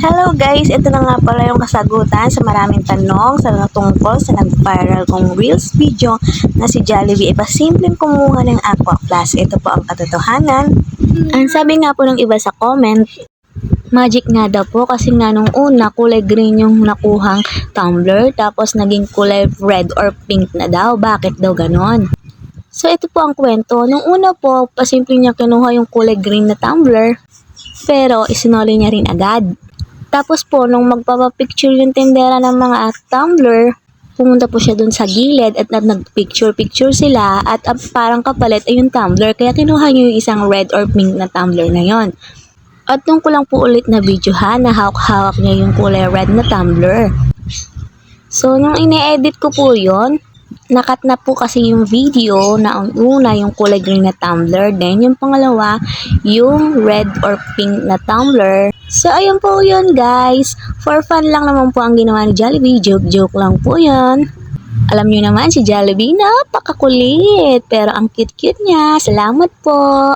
Hello guys, ito na nga pala yung kasagutan sa maraming tanong sa tungkol sa nag-viral kong Reels video na si Jollibee ay pasimpleng kumuha ng Aqua Plus. Ito po ang katotohanan. Ang sabi nga po ng iba sa comment, magic nga daw po kasi nga nung una kulay green yung nakuhang tumbler tapos naging kulay red or pink na daw. Bakit daw ganon? So ito po ang kwento. Nung una po, pasimple niya kinuha yung kulay green na tumbler pero isinoli niya rin agad. Tapos po, nung magpapapicture yung tindera ng mga tumbler, pumunta po siya dun sa gilid at, at nagpicture-picture sila at ang parang kapalit ay yung tumbler kaya kinuha niyo yung isang red or pink na tumbler na yon. At nung ko lang po ulit na video ha, na hawak-hawak niya yung kulay red na tumbler. So, nung ine-edit ko po yon nakat na po kasi yung video na ang una yung kulay green na tumbler, then yung pangalawa yung red or pink na tumbler. So ayun po yun guys, for fun lang naman po ang ginawa ni Jollibee, joke-joke lang po yun. Alam nyo naman si Jollibee napakakulit, pero ang cute-cute niya. Salamat po!